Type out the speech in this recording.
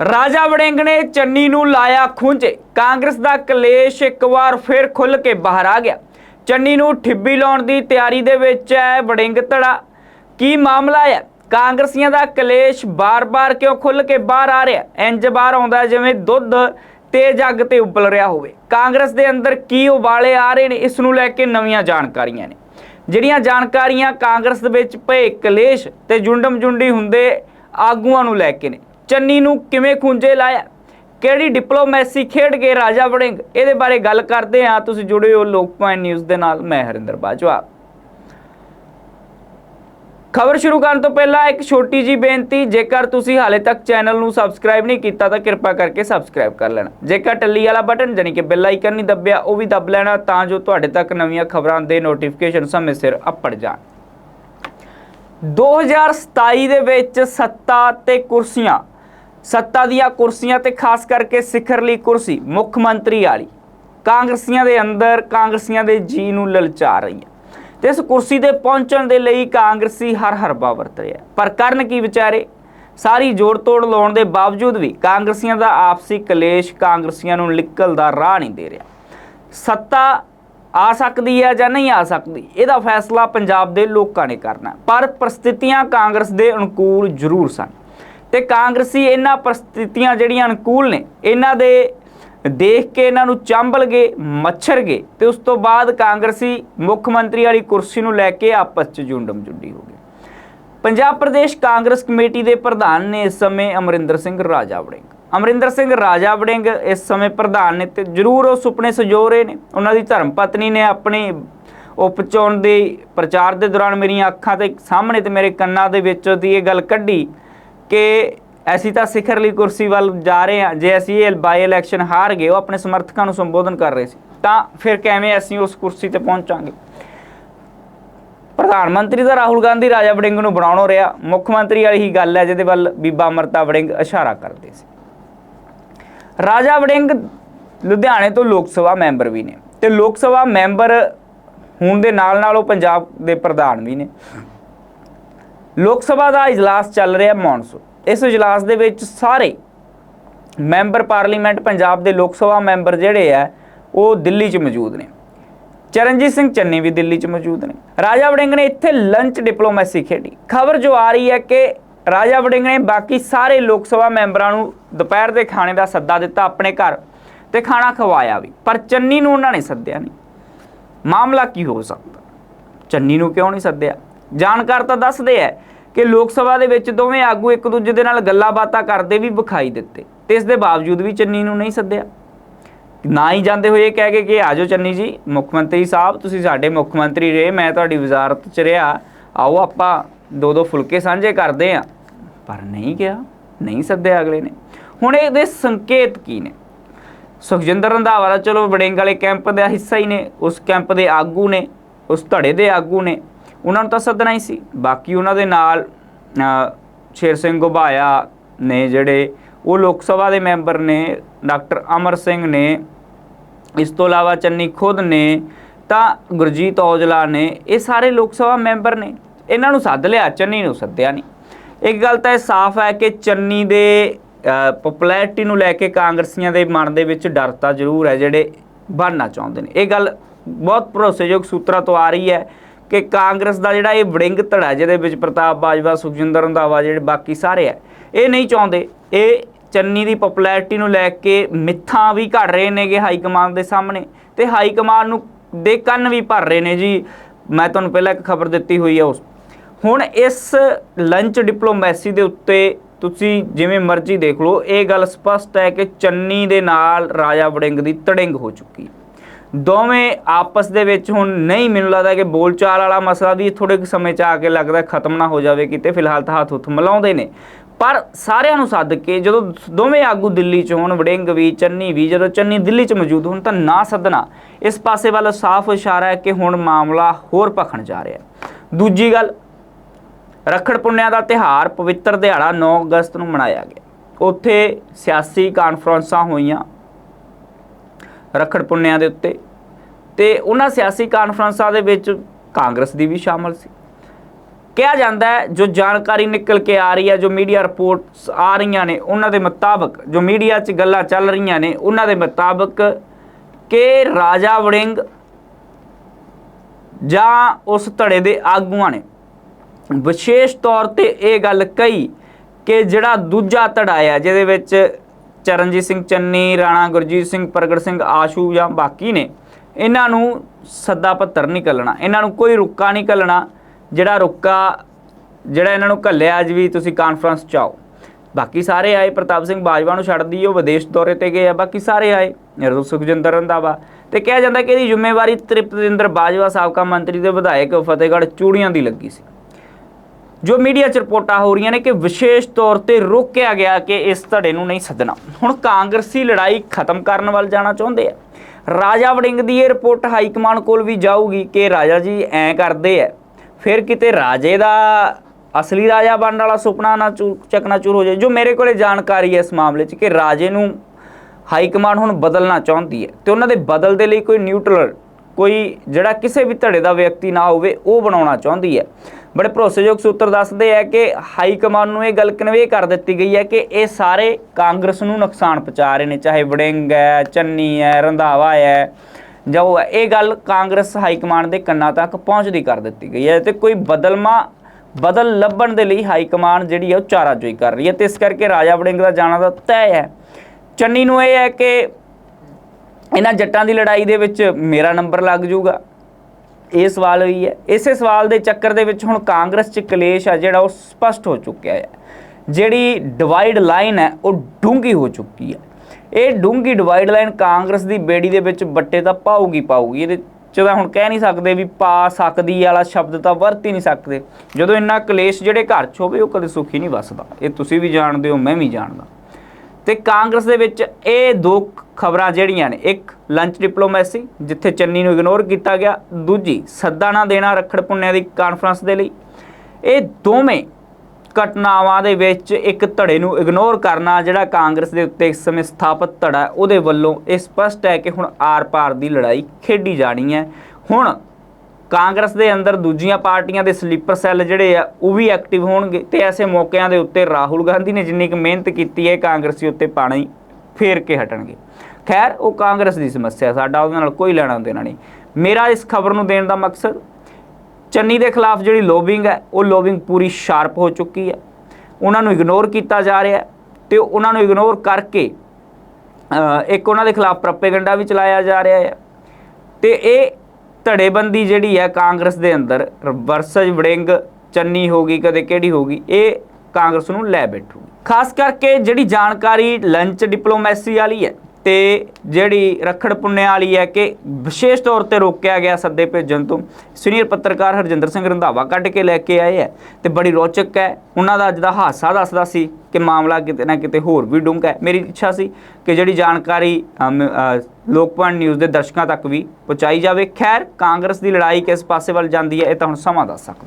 ਰਾਜਾ ਵੜਿੰਗ ਨੇ ਚੰਨੀ ਨੂੰ ਲਾਇਆ ਖੁੰਝੇ। ਕਾਂਗਰਸ ਦਾ ਕਲੇਸ਼ ਇੱਕ ਵਾਰ ਫਿਰ ਖੁੱਲ ਕੇ ਬਾਹਰ ਆ ਗਿਆ। ਚੰਨੀ ਨੂੰ ਠਿੱਬੀ ਲਾਉਣ ਦੀ ਤਿਆਰੀ ਦੇ ਵਿੱਚ ਹੈ ਵੜਿੰਗ ਧੜਾ। ਕੀ ਮਾਮਲਾ ਹੈ? ਕਾਂਗਰਸੀਆਂ ਦਾ ਕਲੇਸ਼ ਬਾਰ-ਬਾਰ ਕਿਉਂ ਖੁੱਲ ਕੇ ਬਾਹਰ ਆ ਰਿਹਾ? ਇੰਜ ਬਾਹਰ ਆਉਂਦਾ ਜਿਵੇਂ ਦੁੱਧ ਤੇਜ਼ ਅੱਗ ਤੇ ਉਬਲ ਰਿਹਾ ਹੋਵੇ। ਕਾਂਗਰਸ ਦੇ ਅੰਦਰ ਕੀ ਉਬਾਲੇ ਆ ਰਹੇ ਨੇ? ਇਸ ਨੂੰ ਲੈ ਕੇ ਨਵੀਆਂ ਜਾਣਕਾਰੀਆਂ ਨੇ। ਜਿਹੜੀਆਂ ਜਾਣਕਾਰੀਆਂ ਕਾਂਗਰਸ ਦੇ ਵਿੱਚ ਪਏ ਕਲੇਸ਼ ਤੇ ਜੁੰਡਮ ਜੁੰਡੀ ਹੁੰਦੇ ਆਗੂਆਂ ਨੂੰ ਲੈ ਕੇ ਨੇ। ਚੰਨੀ ਨੂੰ ਕਿਵੇਂ ਖੁੰਝੇ ਲਾਇਆ? ਕਿਹੜੀ ਡਿਪਲੋਮੈਸੀ ਖੇਡ ਕੇ ਰਾਜਾ ਵੜਿੰਗ ਇਹਦੇ ਬਾਰੇ ਗੱਲ ਕਰਦੇ ਹਾਂ। ਤੁਸੀਂ ਜੁੜੇ ਹੋ ਲੋਕ ਨਿਊਜ਼ ਦੇ ਨਾਲ। ਮੈਂ ਹਰਿੰਦਰ ਬਾਜਵਾ। ਖਬਰ ਸ਼ੁਰੂ ਕਰਨ ਤੋਂ ਪਹਿਲਾਂ ਇੱਕ ਛੋਟੀ ਜੀ ਬੇਨਤੀ। ਜੇਕਰ ਤੁਸੀਂ ਹਾਲੇ ਤੱਕ ਚੈਨਲ ਨੂੰ ਸਬਸਕ੍ਰਾਈਬ ਨਹੀਂ ਕੀਤਾ, ਤਾਂ ਕਿਰਪਾ ਕਰਕੇ ਸਬਸਕ੍ਰਾਈਬ ਕਰ ਲੈਣਾ। ਜੇਕਰ ਟੱਲੀ ਵਾਲਾ ਬਟਨ ਜਾਨੀ ਕਿ ਬੈਲ ਆਈਕਨ ਨਹੀਂ ਦੱਬਿਆ, ਉਹ ਵੀ ਦੱਬ ਲੈਣਾ ਤਾਂ ਜੋ ਤੁਹਾਡੇ ਤੱਕ ਨਵੀਆਂ ਖਬਰਾਂ ਦੇ ਨੋਟੀਫਿਕੇਸ਼ਨ ਸਮੇਂ ਸਿਰ ਅੱਪੜ ਜਾਣ। 2027 ਦੇ ਵਿੱਚ ਸੱਤਾ ਤੇ ਕੁਰਸੀਆਂ। ਸੱਤਾ ਦੀਆਂ ਕੁਰਸੀਆਂ ਤੇ ਖਾਸ ਕਰਕੇ ਸਿਖਰਲੀ ਕੁਰਸੀ ਮੁੱਖ ਮੰਤਰੀ ਵਾਲੀ। ਕਾਂਗਰਸੀਆਂ ਦੇ ਅੰਦਰ ਕਾਂਗਰਸੀਆਂ ਦੇ ਜੀ ਨੂੰ ਲਲਚਾ ਰਹੀ ਹੈ। ਤੇ ਇਸ ਕੁਰਸੀ ਤੇ ਪਹੁੰਚਣ ਦੇ ਲਈ ਕਾਂਗਰਸੀ ਹਰ ਹਰਬਾ ਵਰਤ ਰਿਹਾ ਪਰ ਕਰਨ ਕੀ ਵਿਚਾਰੇ? ਸਾਰੀ ਜੋੜ ਤੋੜ ਲਾਉਣ ਦੇ ਬਾਵਜੂਦ ਵੀ ਕਾਂਗਰਸੀਆਂ ਦਾ ਆਪਸੀ ਕਲੇਸ਼ ਕਾਂਗਰਸੀਆਂ ਨੂੰ ਨਿਕਲ ਦਾ ਰਾਹ ਨਹੀਂ ਦੇ ਰਿਹਾ। ਸੱਤਾ ਆ ਸਕਦੀ ਹੈ ਜਾਂ ਨਹੀਂ ਆ ਸਕਦੀ, ਇਹਦਾ ਫੈਸਲਾ ਪੰਜਾਬ ਦੇ ਲੋਕਾਂ ਨੇ ਕਰਨਾ ਪਰ ਪ੍ਰਸਥਿਤੀਆਂ ਕਾਂਗਰਸ ਦੇ ਅਨੁਕੂਲ ਜ਼ਰੂਰ ਸਨ। ਤੇ ਕਾਂਗਰਸੀ ਇਹਨਾਂ ਪ੍ਰਸਥਿਤੀਆਂ ਜਿਹੜੀਆਂ ਅਨੁਕੂਲ ਨੇ, ਇਹਨਾਂ ਦੇ ਦੇਖ ਕੇ ਇਹਨਾਂ ਨੂੰ ਚੰਬਲ ਗਏ, ਮੱਛਰ ਗਏ ਤੇ ਉਸ ਤੋਂ ਬਾਅਦ ਕਾਂਗਰਸੀ ਮੁੱਖ ਮੰਤਰੀ ਵਾਲੀ ਕੁਰਸੀ ਨੂੰ ਲੈ ਕੇ ਆਪਸ 'ਚ ਜੁੰਡਮ ਜੁੰਡੀ ਹੋ ਗਏ ਪੰਜਾਬ ਪ੍ਰਦੇਸ਼ ਕਾਂਗਰਸ ਕਮੇਟੀ ਦੇ ਪ੍ਰਧਾਨ ਨੇ ਇਸ ਸਮੇਂ ਅਮਰਿੰਦਰ ਸਿੰਘ ਰਾਜਾ ਵੜਿੰਗ। ਅਮਰਿੰਦਰ ਸਿੰਘ ਰਾਜਾ ਵੜਿੰਗ ਇਸ ਸਮੇਂ ਪ੍ਰਧਾਨ ਨੇ ਤੇ ਜ਼ਰੂਰ ਉਹ ਸੁਪਨੇ ਸਜੋ ਰਹੇ ਨੇ। ਉਹਨਾਂ ਦੀ ਧਰਮ ਪਤਨੀ ਨੇ ਆਪਣੀ ਉਪਚੋਣ ਦੇ ਪ੍ਰਚਾਰ ਦੇ ਦੌਰਾਨ ਮੇਰੀਆਂ ਅੱਖਾਂ ਤੇ ਸਾਹਮਣੇ ਤੇ ਮੇਰੇ ਕੰਨਾਂ ਦੇ ਵਿੱਚ ਦੀ ਇਹ ਗੱਲ ਕੱਢੀ ਕਿ ਅਸੀਂ ਤਾਂ ਸਿਖਰਲੀ ਕੁਰਸੀ ਵੱਲ ਜਾ ਰਹੇ ਹਾਂ। ਜੇ ਅਸੀਂ ਇਹ ਬਾਈ ਇਲੈਕਸ਼ਨ ਹਾਰ ਗਏ, ਉਹ ਆਪਣੇ ਸਮਰਥਕਾਂ ਨੂੰ ਸੰਬੋਧਨ ਕਰ ਰਹੇ ਸੀ। ਤਾਂ ਫਿਰ ਕਿਵੇਂ ਅਸੀਂ ਉਸ ਕੁਰਸੀ ਤੇ ਪਹੁੰਚਾਂਗੇ? ਪ੍ਰਧਾਨ ਮੰਤਰੀ ਦਾ ਰਾਹੁਲ ਗਾਂਧੀ ਰਾਜਾ ਵੜਿੰਗ ਨੂੰ ਬਣਾਉਣੋਂ ਰਿਹਾ। ਮੁੱਖ ਮੰਤਰੀ ਵਾਲੀ ਹੀ ਗੱਲ ਹੈ, ਜਿਹਦੇ ਵੱਲ ਬੀਬਾ ਅਮਰਤਾ ਵੜਿੰਗ ਇਸ਼ਾਰਾ ਕਰਦੇ ਸੀ। ਰਾਜਾ ਵੜਿੰਗ ਲੁਧਿਆਣੇ ਤੋਂ ਲੋਕ ਸਭਾ ਮੈਂਬਰ ਵੀ ਨੇ। ਤੇ ਲੋਕ ਸਭਾ ਮੈਂਬਰ ਹੋਣ ਦੇ ਨਾਲ ਨਾਲ ਉਹ ਪੰਜਾਬ ਦੇ ਪ੍ਰਧਾਨ ਵੀ ਨੇ। ਲੋਕ ਸਭਾ ਦਾ ਇਜਲਾਸ ਚੱਲ ਰਿਹਾ ਮੌਨਸੂਨ। ਇਸ ਇਜਲਾਸ ਦੇ ਵਿੱਚ ਸਾਰੇ ਮੈਂਬਰ ਪਾਰਲੀਮੈਂਟ ਪੰਜਾਬ ਦੇ ਲੋਕ ਸਭਾ ਮੈਂਬਰ ਜਿਹੜੇ ਆ, ਉਹ ਦਿੱਲੀ 'ਚ ਮੌਜੂਦ ਨੇ। ਚਰਨਜੀਤ ਸਿੰਘ ਚੰਨੀ ਵੀ ਦਿੱਲੀ 'ਚ ਮੌਜੂਦ ਨੇ। ਰਾਜਾ ਵੜਿੰਗ ਨੇ ਇੱਥੇ ਲੰਚ ਡਿਪਲੋਮੈਸੀ ਖੇਡੀ। ਖਬਰ ਜੋ ਆ ਰਹੀ ਹੈ ਕਿ ਰਾਜਾ ਵੜਿੰਗ ਨੇ ਬਾਕੀ ਸਾਰੇ ਲੋਕ ਸਭਾ ਮੈਂਬਰਾਂ ਨੂੰ ਦੁਪਹਿਰ ਦੇ ਖਾਣੇ ਦਾ ਸੱਦਾ ਦਿੱਤਾ ਆਪਣੇ ਘਰ ਤੇ ਖਾਣਾ ਖਵਾਇਆ ਵੀ, ਪਰ ਚੰਨੀ ਨੂੰ ਉਹਨਾਂ ਨੇ ਸੱਦਿਆ ਨਹੀਂ। ਮਾਮਲਾ ਕੀ ਹੋ ਸਕਦਾ? ਚੰਨੀ ਨੂੰ ਕਿਉਂ ਨਹੀਂ ਸੱਦਿਆ? ਜਾਣਕਾਰ ਤਾਂ ਦੱਸਦੇ ਐ ਕਿ ਲੋਕ ਸਭਾ ਦੇ ਵਿੱਚ ਦੋਵੇਂ ਆਗੂ ਇੱਕ ਦੂਜੇ ਦੇ ਨਾਲ ਗੱਲਾਂ ਬਾਤਾਂ ਕਰਦੇ ਵੀ ਵਿਖਾਈ ਦਿੱਤੇ ਤੇ ਇਸ ਦੇ ਬਾਵਜੂਦ ਵੀ ਚੰਨੀ ਨੂੰ ਨਹੀਂ ਸੱਦਿਆ। ਨਾ ਹੀ ਜਾਂਦੇ ਹੋਏ ਇਹ ਕਹਿ ਕੇ ਕਿ ਆਜੋ ਚੰਨੀ ਜੀ, ਮੁੱਖ ਮੰਤਰੀ ਸਾਹਿਬ, ਤੁਸੀਂ ਸਾਡੇ ਮੁੱਖ ਮੰਤਰੀ ਰਹੇ, ਮੈਂ ਤੁਹਾਡੀ ਵਜ਼ਾਰਤ 'ਚ ਰਿਹਾ, ਆਓ ਆਪਾਂ ਦੋ ਦੋ ਫੁਲਕੇ ਸਾਂਝੇ ਕਰਦੇ ਆਂ। ਪਰ ਨਹੀਂ ਗਿਆ ਨਹੀਂ ਸੱਦਿਆ ਅਗਲੇ ਨੇ। ਹੁਣ ਇਹਦੇ ਸੰਕੇਤ ਕੀ ਨੇ? ਸੁਖਜਿੰਦਰ ਰੰਧਾਵਾ ਦਾ ਚਲੋ ਵੜਿੰਗ ਵਾਲੇ ਕੈਂਪ ਦਾ ਹਿੱਸਾ ਹੀ ਨੇ, ਉਸ ਕੈਂਪ ਦੇ ਆਗੂ ਨੇ, ਉਸ ਧੜੇ ਦੇ ਆਗੂ ਨੇ ਉਹਨਾਂ ਨੂੰ ਤਾਂ ਸੱਦਣਾ ਹੀ ਸੀ। ਬਾਕੀ ਉਹਨਾਂ ਦੇ ਨਾਲ ਸ਼ੇਰ ਸਿੰਘ ਗੋਬਾਇਆ ਨੇ ਜਿਹੜੇ ਉਹ ਲੋਕ ਸਭਾ ਦੇ ਮੈਂਬਰ ਨੇ, ਡਾਕਟਰ ਅਮਰ ਸਿੰਘ ਨੇ, ਇਸ ਤੋਂ ਇਲਾਵਾ ਚੰਨੀ ਖੁਦ ਨੇ, ਤਾਂ ਗੁਰਜੀਤ ਔਜਲਾ ਨੇ, ਇਹ ਸਾਰੇ ਲੋਕ ਸਭਾ ਮੈਂਬਰ ਨੇ। ਇਹਨਾਂ ਨੂੰ ਸੱਦ ਲਿਆ, ਚੰਨੀ ਨੂੰ ਸੱਦਿਆ ਨਹੀਂ। ਇੱਕ ਗੱਲ ਤਾਂ ਇਹ ਸਾਫ਼ ਹੈ ਕਿ ਚੰਨੀ ਦੇ ਪਪੂਲੈਰਿਟੀ ਨੂੰ ਲੈ ਕੇ ਕਾਂਗਰਸੀਆਂ ਦੇ ਮਨ ਦੇ ਵਿੱਚ ਡਰ ਤਾਂ ਜ਼ਰੂਰ ਹੈ, ਜਿਹੜੇ ਬਣਨਾ ਚਾਹੁੰਦੇ ਨੇ। ਇਹ ਗੱਲ ਬਹੁਤ ਭਰੋਸੇਯੋਗ ਸੂਤਰਾਂ ਤੋਂ ਆ ਰਹੀ ਹੈ। ਕਿ ਕਾਂਗਰਸ ਦਾ ਜਿਹੜਾ ਇਹ ਵੜਿੰਗ ਧੜਾ ਜਿਹਦੇ ਵਿੱਚ ਪ੍ਰਤਾਪ ਬਾਜਵਾ, ਸੁਖਜਿੰਦਰ ਰੰਧਾਵਾ ਜਿਹੜੇ ਬਾਕੀ ਸਾਰੇ ਆ ਇਹ ਨਹੀਂ ਚਾਹੁੰਦੇ। ਇਹ ਚੰਨੀ ਦੀ ਪਪੂਲੈਰਿਟੀ ਨੂੰ ਲੈ ਕੇ ਮਿੱਥਾਂ ਵੀ ਘੜ ਰਹੇ ਨੇਗੇ ਹਾਈ ਕਮਾਂਡ ਦੇ ਸਾਹਮਣੇ ਤੇ ਹਾਈ ਕਮਾਂਡ ਨੂੰ ਦੇ ਕੰਨ ਵੀ ਭਰ ਰਹੇ ਨੇ ਜੀ। ਮੈਂ ਤੁਹਾਨੂੰ ਪਹਿਲਾਂ ਇੱਕ ਖਬਰ ਦਿੱਤੀ ਹੋਈ ਹੈ ਉਸ। ਹੁਣ ਇਸ ਲੰਚ ਡਿਪਲੋਮੈਸੀ ਦੇ ਉੱਤੇ ਤੁਸੀਂ ਜਿਵੇਂ ਮਰਜ਼ੀ ਦੇਖ ਲਓ, ਇਹ ਗੱਲ ਸਪਸ਼ਟ ਹੈ ਕਿ ਚੰਨੀ ਦੇ ਨਾਲ ਰਾਜਾ ਵੜਿੰਗ ਦੀ ਤੜਿੰਗ ਹੋ ਚੁੱਕੀ ਦੋਵੇਂ ਆਪਸ ਦੇ ਵਿੱਚ ਹੁਣ ਨਹੀਂ, ਮੈਨੂੰ ਲੱਗਦਾ ਕਿ ਬੋਲਚਾਲ ਵਾਲਾ ਮਸਲਾ ਵੀ ਥੋੜੇ ਕੁ ਸਮੇਂ ਚ ਆ ਕੇ ਲੱਗਦਾ ਖਤਮ ਨਾ ਹੋ ਜਾਵੇ ਕਿਤੇ, ਫਿਲਹਾਲ ਤਾਂ ਹੱਥ ਹੁੱਥ ਮਿਲਾਉਂਦੇ ਨੇ। ਪਰ ਸਾਰਿਆਂ ਨੂੰ ਸੱਦ ਕੇ ਜਦੋਂ ਦੋਵੇਂ ਆਗੂ ਦਿੱਲੀ ਚ ਹੋਣ, ਵੜਿੰਗ ਵੀ, ਚੰਨੀ ਵੀ, ਜਦੋਂ ਚੰਨੀ ਦਿੱਲੀ ਚ ਮੌਜੂਦ ਹੋਣ, ਤਾਂ ਨਾ ਸੱਦਣਾ। ਇਸ ਪਾਸੇ ਵੱਲ ਸਾਫ਼ ਇਸ਼ਾਰਾ ਹੈ ਕਿ ਹੁਣ ਮਾਮਲਾ ਹੋਰ ਭਖਣ ਜਾ ਰਿਹਾ ਹੈ। ਦੂਜੀ ਗੱਲ, ਰੱਖੜ ਪੁੰਨਿਆ ਦਾ ਤਿਹਾਰ ਪਵਿੱਤਰ ਦਿਹਾੜਾ 9 ਅਗਸਤ ਨੂੰ ਮਨਾਇਆ ਗਿਆ। ਉੱਥੇ ਸਿਆਸੀ ਕਾਨਫਰੰਸਾਂ ਹੋਈਆਂ। ਰੱਖੜ ਪੁੰਨਿਆ ਦੇ ਉੱਤੇ। ਤੇ ਉਹਨਾਂ ਸਿਆਸੀ ਕਾਨਫਰੰਸਾਂ ਦੇ ਵਿੱਚ ਕਾਂਗਰਸ ਦੀ ਵੀ ਸ਼ਾਮਲ ਸੀ। ਕਿਹਾ ਜਾਂਦਾ ਹੈ, ਜੋ ਜਾਣਕਾਰੀ ਨਿਕਲ ਕੇ ਆ ਰਹੀ ਹੈ, ਜੋ ਮੀਡੀਆ ਰਿਪੋਰਟਸ ਆ ਰਹੀਆਂ ਨੇ, ਉਹਨਾਂ ਦੇ ਮੁਤਾਬਕ, ਜੋ ਮੀਡੀਆ 'ਚ ਗੱਲਾਂ ਚੱਲ ਰਹੀਆਂ ਨੇ, ਉਹਨਾਂ ਦੇ ਮੁਤਾਬਕ ਕਿ ਰਾਜਾ ਵੜਿੰਗ ਜਾਂ ਉਸ ਧੜੇ ਦੇ ਆਗੂਆਂ ਨੇ। ਵਿਸ਼ੇਸ਼ ਤੌਰ ਤੇ ਇਹ ਗੱਲ ਕਹੀ ਕਿ ਜਿਹੜਾ ਦੂਜਾ ਧੜਾ ਆ, ਜਿਹਦੇ ਵਿੱਚ ਚਰਨਜੀਤ ਸਿੰਘ ਚੰਨੀ, ਰਾਣਾ ਗੁਰਜੀਤ ਸਿੰਘ, ਪ੍ਰਗਟ ਸਿੰਘ, ਆਸ਼ੂ ਜਾਂ ਬਾਕੀ ਨੇ, ਇਹਨਾਂ ਨੂੰ ਸੱਦਾ ਪੱਤਰ ਨਹੀਂ ਕੱਲਣਾ ਇਹਨਾਂ ਨੂੰ ਕੋਈ ਰੁੱਕਾ ਨਹੀਂ ਕੱਲਣਾ ਜਿਹੜਾ ਰੁੱਕਾ, ਜਿਹੜਾ ਇਹਨਾਂ ਨੂੰ ਘੱਲਿਆ ਅੱਜ ਵੀ ਤੁਸੀਂ ਕਾਨਫਰੰਸ ਚ ਆਓ। ਬਾਕੀ ਸਾਰੇ ਆਏ, ਪ੍ਰਤਾਪ ਸਿੰਘ ਬਾਜਵਾ ਨੂੰ ਛੱਡ ਦਈਏ ਉਹ ਵਿਦੇਸ਼ ਦੌਰੇ ਤੇ ਗਏ ਆ। ਬਾਕੀ ਸਾਰੇ ਆਏ ਨਿਰਦੋ ਸੁਖਜਿੰਦਰ ਰੰਧਾਵਾ। ਤੇ ਕਿਹਾ ਜਾਂਦਾ ਕਿ ਇਹਦੀ ਜ਼ਿੰਮੇਵਾਰੀ ਤ੍ਰਿਪਤਿੰਦਰ ਬਾਜਵਾ, ਸਾਬਕਾ ਮੰਤਰੀ ਦੇ ਵਿਧਾਇਕ ਫਤਿਹਗੜ੍ਹ ਚੂੜੀਆਂ ਦੀ ਲੱਗੀ ਸੀ। ਜੋ ਮੀਡੀਆ 'ਚ ਰਿਪੋਰਟਾਂ ਹੋ ਰਹੀਆਂ ਨੇ ਕਿ ਵਿਸ਼ੇਸ਼ ਤੌਰ ਤੇ ਰੋਕਿਆ ਗਿਆ ਕਿ ਇਸ ਧੜੇ ਨੂੰ ਨਹੀਂ ਸੱਦਣਾ। ਹੁਣ ਕਾਂਗਰਸੀ ਲੜਾਈ ਖਤਮ ਕਰਨ ਵੱਲ ਜਾਣਾ ਚਾਹੁੰਦੇ ਆ। ਰਾਜਾ ਵੜਿੰਗ ਦੀ ਇਹ ਰਿਪੋਰਟ ਹਾਈ ਕਮਾਂਡ ਕੋਲ ਵੀ ਜਾਊਗੀ ਕਿ ਰਾਜਾ ਜੀ ਐਂ ਕਰਦੇ ਆ। ਫਿਰ ਕਿਤੇ ਰਾਜੇ ਦਾ ਅਸਲੀ ਰਾਜਾ ਬਣਨ ਵਾਲਾ ਸੁਪਨਾ ਨਾ ਚੂ ਚੱਕਣਾ ਚੂਰ ਹੋ ਜਾਏ। ਜੋ ਮੇਰੇ ਕੋਲੇ ਜਾਣਕਾਰੀ ਹੈ ਇਸ ਮਾਮਲੇ 'ਚ ਕਿ ਰਾਜੇ ਨੂੰ ਹਾਈ ਕਮਾਂਡ ਹੁਣ ਬਦਲਣਾ ਚਾਹੁੰਦੀ ਹੈ। ਤੇ ਉਹਨਾਂ ਦੇ ਬਦਲ ਦੇ ਲਈ ਕੋਈ ਨਿਊਟਰਲ ਕੋਈ ਜਿਹੜਾ ਕਿਸੇ ਵੀ ਧੜੇ ਦਾ ਵਿਅਕਤੀ ਨਾ ਹੋਵੇ, ਉਹ ਬਣਾਉਣਾ ਚਾਹੁੰਦੀ ਹੈ। ਬੜੇ ਭਰੋਸੇਯੋਗ ਸੂਤਰ ਦੱਸਦੇ ਆ ਕਿ ਹਾਈ ਕਮਾਂਡ ਨੂੰ ਇਹ ਗੱਲ ਕਨਵੇ ਕਰ ਦਿੱਤੀ ਗਈ ਹੈ ਕਿ ਇਹ ਸਾਰੇ ਕਾਂਗਰਸ ਨੂੰ ਨੁਕਸਾਨ ਪਹੁੰਚਾ ਰਹੇ ਨੇ, ਚਾਹੇ ਵੜਿੰਗ ਹੈ, ਚੰਨੀ ਹੈ, ਰੰਧਾਵਾ ਹੈ, ਜਾਂ ਉਹ ਹੈ। ਇਹ ਗੱਲ ਕਾਂਗਰਸ ਹਾਈ ਕਮਾਂਡ ਦੇ ਕੰਨਾਂ ਤੱਕ ਪਹੁੰਚਦੀ ਕਰ ਦਿੱਤੀ ਗਈ ਹੈ ਤੇ ਕੋਈ ਬਦਲਮਾ, ਬਦਲ ਲੱਭਣ ਦੇ ਲਈ ਹਾਈ ਕਮਾਂਡ ਜਿਹੜੀ ਹੈ ਉਹ ਚਾਰਾਜੋਈ ਕਰ ਰਹੀ ਹੈ। ਤੇ ਇਸ ਕਰਕੇ ਰਾਜਾ ਵੜਿੰਗ ਦਾ ਜਾਣਾ ਦਾ ਤੈਅ ਹੈ। ਚੰਨੀ ਨੂੰ ਇਹ ਹੈ ਕਿ ਇਹਨਾਂ ਜੱਟਾਂ ਦੀ ਲੜਾਈ ਦੇ ਵਿੱਚ ਮੇਰਾ ਨੰਬਰ ਲੱਗ ਜਾਊਗਾ। ਇਹ ਸਵਾਲ ਹੋਈ ਹੈ। ਇਸੇ ਸਵਾਲ ਦੇ ਚੱਕਰ ਦੇ ਵਿੱਚ ਹੁਣ ਕਾਂਗਰਸ 'ਚ ਕਲੇਸ਼ ਆ ਜਿਹੜਾ ਉਹ ਸਪਸ਼ਟ ਹੋ ਚੁੱਕਿਆ ਹੈ। ਜਿਹੜੀ ਡਿਵਾਈਡ ਲਾਈਨ ਹੈ, ਉਹ ਡੂੰਘੀ ਹੋ ਚੁੱਕੀ ਹੈ। ਇਹ ਡੂੰਘੀ ਡਿਵਾਈਡ ਲਾਈਨ ਕਾਂਗਰਸ ਦੀ ਬੇੜੀ ਦੇ ਵਿੱਚ ਬੱਟੇ ਤਾਂ ਪਾਊਗੀ ਪਾਊਗੀ। ਇਹਦੇ ਚ ਤਾਂ ਹੁਣ ਕਹਿ ਨਹੀਂ ਸਕਦੇ ਵੀ ਪਾ ਸਕਦੀ ਵਾਲਾ ਸ਼ਬਦ ਤਾਂ ਵਰਤ ਹੀ ਨਹੀਂ ਸਕਦੇ। ਜਦੋਂ ਇੰਨਾ ਕਲੇਸ਼ ਜਿਹੜੇ ਘਰ 'ਚ ਹੋਵੇ, ਉਹ ਕਦੇ ਸੁਖੀ ਨਹੀਂ ਵਸਦਾ। ਇਹ ਤੁਸੀਂ ਵੀ ਜਾਣਦੇ ਹੋ, ਮੈਂ ਵੀ ਜਾਣਦਾ। ਤੇ ਕਾਂਗਰਸ ਦੇ ਵਿੱਚ ਇਹ ਦੋ ਖਬਰਾਂ ਜਿਹੜੀਆਂ ਨੇ, ਇੱਕ ਲੰਚ ਡਿਪਲੋਮੈਸੀ ਜਿੱਥੇ ਚੰਨੀ ਨੂੰ ਇਗਨੋਰ ਕੀਤਾ ਗਿਆ, ਦੂਜੀ ਸੱਦਾ ਨਾ ਦੇਣਾ ਰੱਖੜ ਪੁੰਨਿਆ ਦੀ ਕਾਨਫਰੰਸ ਦੇ ਲਈ। ਇਹ ਦੋਵੇਂ ਘਟਨਾਵਾਂ ਦੇ ਵਿੱਚ ਇੱਕ ਧੜੇ ਨੂੰ ਇਗਨੋਰ ਕਰਨਾ, ਜਿਹੜਾ ਕਾਂਗਰਸ ਦੇ ਉੱਤੇ ਇਸ ਸਮੇਂ ਸਥਾਪਿਤ ਧੜਾ ਉਹਦੇ ਵੱਲੋਂ ਇਹ ਸਪਸ਼ਟ ਹੈ ਕਿ ਹੁਣ ਆਰ-ਪਾਰ ਦੀ ਲੜਾਈ ਖੇਡੀ ਜਾਣੀ ਹੈ। ਹੁਣ ਕਾਂਗਰਸ ਦੇ ਅੰਦਰ ਦੂਜੀਆਂ ਪਾਰਟੀਆਂ ਦੇ ਸਲੀਪਰ ਸੈੱਲ ਜਿਹੜੇ ਆ, ਉਹ ਵੀ ਐਕਟਿਵ ਹੋਣਗੇ ਤੇ ਐਸੇ ਮੌਕਿਆਂ ਦੇ ਉੱਤੇ ਰਾਹੁਲ ਗਾਂਧੀ ਨੇ ਜਿੰਨੀ ਕੁ ਮਿਹਨਤ ਕੀਤੀ ਹੈ, ਕਾਂਗਰਸੀ ਉੱਤੇ ਪਾਣੀ ਫੇਰ ਕੇ ਹਟਣਗੇ। ਖੈਰ, ਉਹ ਕਾਂਗਰਸ ਦੀ ਸਮੱਸਿਆ, ਸਾਡਾ ਉਹਦੇ ਨਾਲ ਕੋਈ ਲੈਣਾ ਦੇਣਾ ਨਹੀਂ। ਮੇਰਾ ਇਸ ਖਬਰ ਨੂੰ ਦੇਣ ਦਾ ਮਕਸਦ, ਚੰਨੀ ਦੇ ਖਿਲਾਫ ਜਿਹੜੀ ਲੋਬਿੰਗ ਹੈ, ਉਹ ਲੋਬਿੰਗ ਪੂਰੀ ਸ਼ਾਰਪ ਹੋ ਚੁੱਕੀ ਹੈ। ਉਹਨਾਂ ਨੂੰ ਇਗਨੋਰ ਕੀਤਾ ਜਾ ਰਿਹਾ ਹੈ ਤੇ ਉਹਨਾਂ ਨੂੰ ਇਗਨੋਰ ਕਰਕੇ ਇੱਕ ਉਹਨਾਂ ਦੇ ਖਿਲਾਫ ਪ੍ਰੋਪੇਗੈਂਡਾ ਵੀ ਚਲਾਇਆ ਜਾ ਰਿਹਾ ਹੈ। ਤੇ ਇਹ ਧੜੇਬੰਦੀ ਜਿਹੜੀ ਹੈ ਕਾਂਗਰਸ ਦੇ ਅੰਦਰ, ਵਰਸਜ ਵੜਿੰਗ ਚੰਨੀ ਹੋਗੀ ਕਦੇ ਕਿਹੜੀ ਹੋਗੀ ਇਹ ਕਾਂਗਰਸ ਨੂੰ ਲੈ ਬੈਠੂ ਖਾਸ ਕਰਕੇ ਜਿਹੜੀ ਜਾਣਕਾਰੀ ਲੰਚ ਡਿਪਲੋਮੈਸੀ ਵਾਲੀ ਹੈ ਤੇ ਜਿਹੜੀ ਰੱਖੜ ਪੁੰਨਿਆ ਵਾਲੀ ਹੈ ਕਿ ਵਿਸ਼ੇਸ਼ ਤੌਰ ਤੇ ਰੋਕਿਆ ਗਿਆ ਸੱਦੇ ਭੇਜਣ ਤੋਂ ਸੀਨੀਅਰ ਪੱਤਰਕਾਰ ਹਰਜਿੰਦਰ ਸਿੰਘ ਰੰਧਾਵਾ ਕੱਢ ਕੇ ਲੈ ਕੇ ਆਏ ਹੈ ਤੇ ਬੜੀ ਰੌਚਕ ਹੈ। ਉਹਨਾਂ ਦਾ ਅੱਜ ਦਾ ਹਾਦਸਾ ਦੱਸਦਾ ਸੀ ਕਿ ਮਾਮਲਾ ਕਿਤੇ ਨਾ ਕਿਤੇ ਹੋਰ ਵੀ ਡੂੰਘਾ ਹੈ। ਮੇਰੀ ਇੱਛਾ ਸੀ ਕਿ ਜਿਹੜੀ ਜਾਣਕਾਰੀ ਅਮ, ਲੋਕਪਾਲ ਨਿਊਜ਼ ਦੇ ਦਰਸ਼ਕਾਂ ਤੱਕ ਵੀ ਪਹੁੰਚਾਈ ਜਾਵੇ। ਖੈਰ ਕਾਂਗਰਸ ਦੀ ਲੜਾਈ ਕਿਸ ਪਾਸੇ ਵੱਲ ਜਾਂਦੀ ਹੈ ਇਹ ਤਾਂ ਹੁਣ ਸਮਾਂ ਦੱਸ ਸਕਦਾ